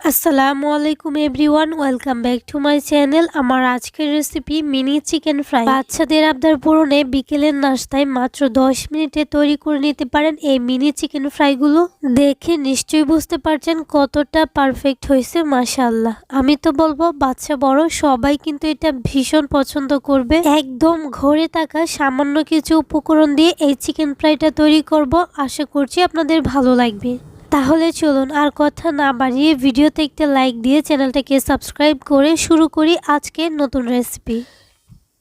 আসসালামু আলাইকুম everyone, welcome back to my channel. আমার আজকের রেসিপি মিনি চিকেন ফ্রাই বাচ্চাদের আবদার পূরণে বিকেলের নাস্তায় মাত্র 10 মিনিটে তৈরি করে নিতে পারেন এই মিনি চিকেন ফ্রাইগুলো দেখে নিশ্চয়ই বুঝতে পারছেন কতটা পারফেক্ট হয়েছে মাশাল্লাহ আমি তো বলব, বাচ্চা বড়, সবাই কিন্তু এটা ভীষণ পছন্দ করবে। একদম ঘরে থাকা সামান্য কিছু উপকরণ দিয়ে এই চিকেন ফ্রাইটা তৈরি করব। আশা করছি আপনাদের ভালো লাগবে। তাহলে চলুন আর কথা না বাড়িয়ে ভিডিওতে একটা লাইক দিয়ে চ্যানেলটাকে সাবস্ক্রাইব করে শুরু করি আজকের নতুন রেসিপি।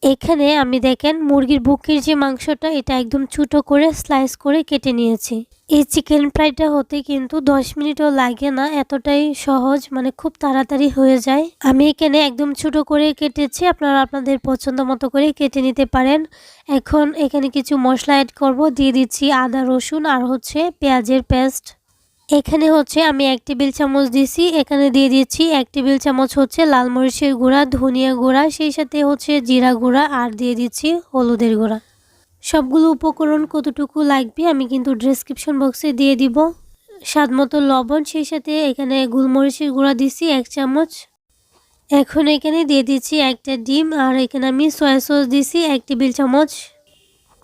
এখানে আমি দেখেন মুরগির বুকের যে মাংসটা, এটা একদম ছোটো করে স্লাইস করে কেটে নিয়েছি। এই চিকেন ফ্রাইটা হতে কিন্তু দশ মিনিটও লাগে না, এতটাই সহজ মানে খুব তাড়াতাড়ি হয়ে যায়। আমি এখানে একদম ছোট করে কেটেছি, আপনারা আপনাদের পছন্দ মতো করে কেটে নিতে পারেন। এখন এখানে কিছু মশলা অ্যাড করব, দিয়ে দিচ্ছি আদা রসুন আর হচ্ছে পেঁয়াজের পেস্ট এখানে হচ্ছে আমি এক টেবিল চামচ দিছি এখানে দিয়ে দিচ্ছি এক টেবিল চামচ হচ্ছে লাল মরিচের গুঁড়া, ধনিয়া গুঁড়া, সেই সাথে হচ্ছে জিরা গুঁড়া আর দিয়ে দিচ্ছি হলুদের গুঁড়া। সবগুলো উপকরণ কতটুকু লাগবে আমি কিন্তু ডেসক্রিপশন বক্সে দিয়ে দিব। স্বাদ মতো লবণ, সেই সাথে এখানে গুলমরিচের গুঁড়া দিছি এক চামচ। এখন এখানে দিয়ে দিচ্ছি একটা ডিম আর এখানে আমি সয়া সস দিছি এক টেবিল চামচ।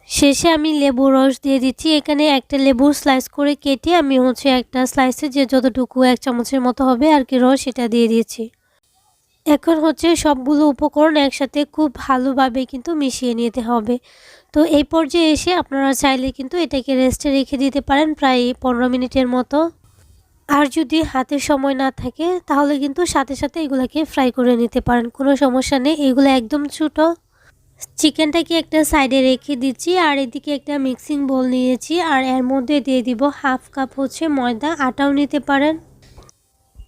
শেষে আমি লেবু রস দিয়ে দিচ্ছি। এখানে একটা লেবু স্লাইস করে কেটে আমি হচ্ছে একটা স্লাইসে যে যতটুকু এক চামচের মতো হবে আর কি রস, সেটা দিয়ে দিয়েছি এখন হচ্ছে সবগুলো উপকরণ একসাথে খুব ভালোভাবে কিন্তু মিশিয়ে নিতে হবে। তো এই পর্যায়ে এসে আপনারা চাইলে কিন্তু এটাকে রেস্টে রেখে দিতে পারেন প্রায় পনেরো মিনিটের মতো। আর যদি হাতে সময় না থাকে, তাহলে কিন্তু সাথে সাথে এগুলাকে ফ্রাই করে নিতে পারেন। কোনো সমস্যা নেই, এগুলো একদম ছোটো। চিকেনটাকে একটা সাইডে রেখে দিচ্ছি আর এদিকে একটা মিক্সিং বোল নিয়েছি আর এর মধ্যে দিয়ে দিব হাফ কাপ হচ্ছে ময়দা, আটাও নিতে পারেন।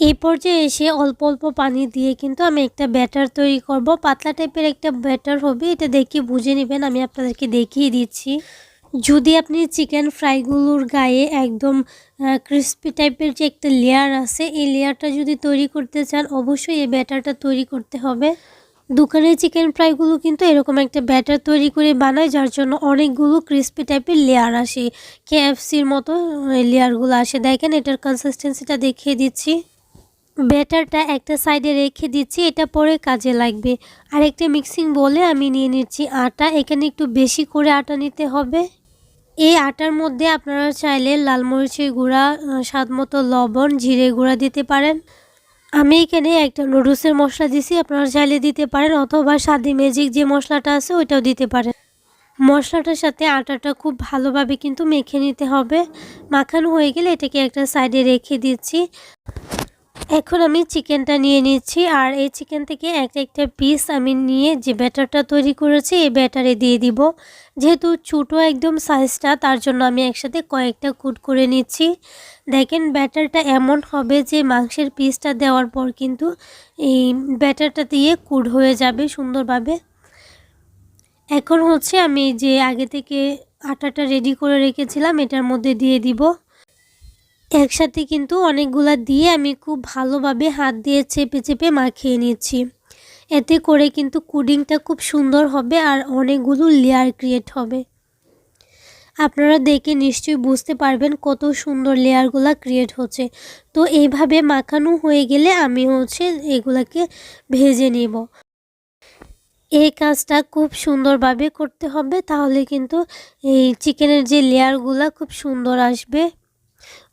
এই পর্যায়ে এসে অল্প অল্প পানি দিয়ে কিন্তু আমি একটা ব্যাটার তৈরি করব। পাতলা টাইপের একটা ব্যাটার হবে, এটা দেখে বুঝে নেবেন, আমি আপনাদেরকে দেখিয়ে দিচ্ছি। যদি আপনি চিকেন ফ্রাইগুলোর গায়ে একদম ক্রিস্পি টাইপের যে একটা লেয়ার আছে, এই লেয়ারটা যদি তৈরি করতে চান, অবশ্যই এই ব্যাটারটা তৈরি করতে হবে। দোকানের চিকেন ফ্রাইগুলো কিন্তু এরকম একটা ব্যাটার তৈরি করে বানায়, যার জন্য অনেকগুলো ক্রিস্পি টাইপের লেয়ার আসে। কেএফসির মতো লেয়ারগুলো আসে। দেখেন এটার কনসিস্টেন্সিটা দেখিয়ে দিচ্ছি। ব্যাটারটা একটা সাইডে রেখে দিচ্ছি, এটা পরে কাজে লাগবে। আর একটা মিক্সিং বলে আমি নিয়ে নিচ্ছি আটা। এখানে একটু বেশি করে আটা নিতে হবে। এই আটার মধ্যে আপনারা চাইলে লাল মরিচের গুঁড়া স্বাদ মতো লবণ, জিরে গুঁড়া দিতে পারেন। আমি এখানে একটা নুডলসের মশলা দিছি, আপনারা চাইলে দিতে পারেন, অথবা স্বাদি ম্যাজিক যে মশলাটা আছে, ওইটাও দিতে পারেন। মশলাটার সাথে আটাটা খুব ভালোভাবে কিন্তু মেখে নিতে হবে। মাখানো হয়ে গেলে এটাকে একটা সাইডে রেখে দিচ্ছি। এখন আমি চিকেনটা নিয়ে নিচ্ছি, আর এই চিকেন থেকে একটা একটা পিস আমি নিয়ে যে ব্যাটারটা তৈরি করেছি, এই ব্যাটারে দিয়ে দিব। যেহেতু ছোটো একদম সাইজটা তার জন্য আমি একসাথে কয়েকটা কুট করে নিচ্ছি। দেখেন, ব্যাটারটা এমন হবে যে মাংসের পিসটা দেওয়ার পর কিন্তু এই ব্যাটারটা দিয়ে কুড হয়ে যাবে সুন্দরভাবে। এখন হচ্ছে আমি যে আগে থেকে আটাটা রেডি করে রেখেছিলাম, এটার মধ্যে দিয়ে দিব। একসাথে কিন্তু অনেকগুলা দিয়ে আমি খুব ভালোভাবে হাত দিয়ে চেপে চেপে মাখিয়ে নিচ্ছি। এতে করে কিন্তু কুডিংটা খুব সুন্দর হবে আর অনেকগুলো লেয়ার ক্রিয়েট হবে। আপনারা দেখে নিশ্চয়ই বুঝতে পারবেন কত সুন্দর লেয়ারগুলো ক্রিয়েট হচ্ছে। তো এইভাবে মাখানো হয়ে গেলে আমি হচ্ছে এগুলাকে ভেজে নিব। এই কাজটা খুব সুন্দরভাবে করতে হবে, তাহলে কিন্তু এই চিকেনের যে লেয়ারগুলো খুব সুন্দর আসবে।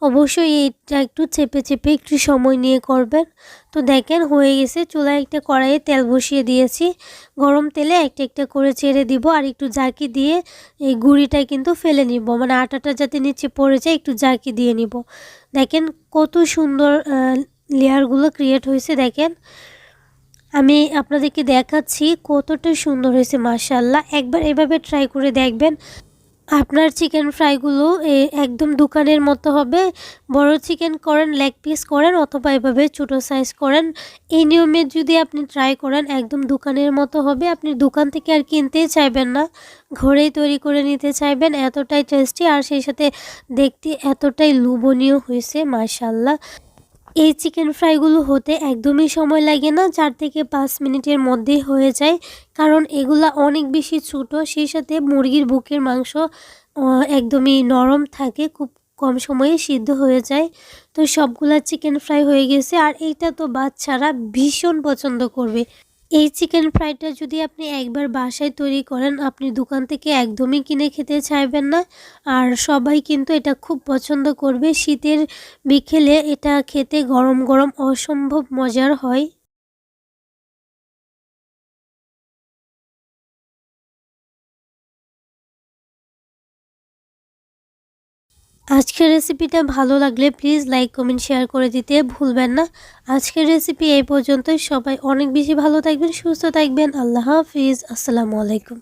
অবশ্যই এইটা একটু চেপে চেপে একটু সময় নিয়ে করবেন। তো দেখেন হয়ে গেছে, চুলায় একটা কড়াইয়ে তেল বসিয়ে দিয়েছি। গরম তেলে একটা একটা করে ছেড়ে দিব আর একটু জাকি দিয়ে এই গুঁড়িটা কিন্তু ফেলে নিব। মানে আটাটা যাতে নিচে পড়ে যায়, একটু জাকি দিয়ে নিব। দেখেন কত সুন্দর লেয়ারগুলো ক্রিয়েট হয়েছে, দেখেন। আমি আপনাদেরকে দেখাচ্ছি কতটা সুন্দর হয়েছে মার্শাল্লাহ একবার এভাবে ট্রাই করে দেখবেন। আপনার চিকেন ফ্রাইগুলো একদম দোকানের মতো হবে। বড় চিকেন করেন লেগ পিস করেন অথবা এভাবে ছোটো সাইজ করেন। এই নিয়মে যদি আপনি ট্রাই করেন, একদম দোকানের মতো হবে। আপনি দোকান থেকে আর কিনতেই চাইবেন না। ঘরেই তৈরি করে নিতে চাইবেন। এতটাই টেস্টি আর সেই সাথে দেখতে এতটাই লোভনীয় হয়েছে মার্শাল্লাহ এই চিকেন ফ্রাইগুলো হতে একদমই সময় লাগে না, চার থেকে পাঁচ মিনিটের মধ্যেই হয়ে যায়। কারণ এগুলা অনেক বেশি ছোটো, সেই সাথে মুরগির বুকের মাংস একদমই নরম থাকে, খুব কম সময়ে সিদ্ধ হয়ে যায়। তো সবগুলা চিকেন ফ্রাই হয়ে গেছে, আর এইটা তো বাচ্চারা ভীষণ পছন্দ করবে। এই চিকেন ফ্রাইটা যদি আপনি একবার বাসায় তৈরি করেন, আপনি দোকান থেকে একদমই কিনে খেতে চাইবেন না। আর সবাই কিন্তু এটা খুব পছন্দ করবে। শীতের বিকেলে এটা খেতে গরম গরম অসম্ভব মজার হয়। আজকের রেসিপিটা ভালো লাগলে প্লিজ লাইক কমেন্ট শেয়ার করে দিতে ভুলবেন না। আজকের রেসিপি এই পর্যন্তই। সবাই অনেক বেশি ভালো থাকবেন, সুস্থ থাকবেন। আল্লাহ হাফিজ। আসসালামু আলাইকুম।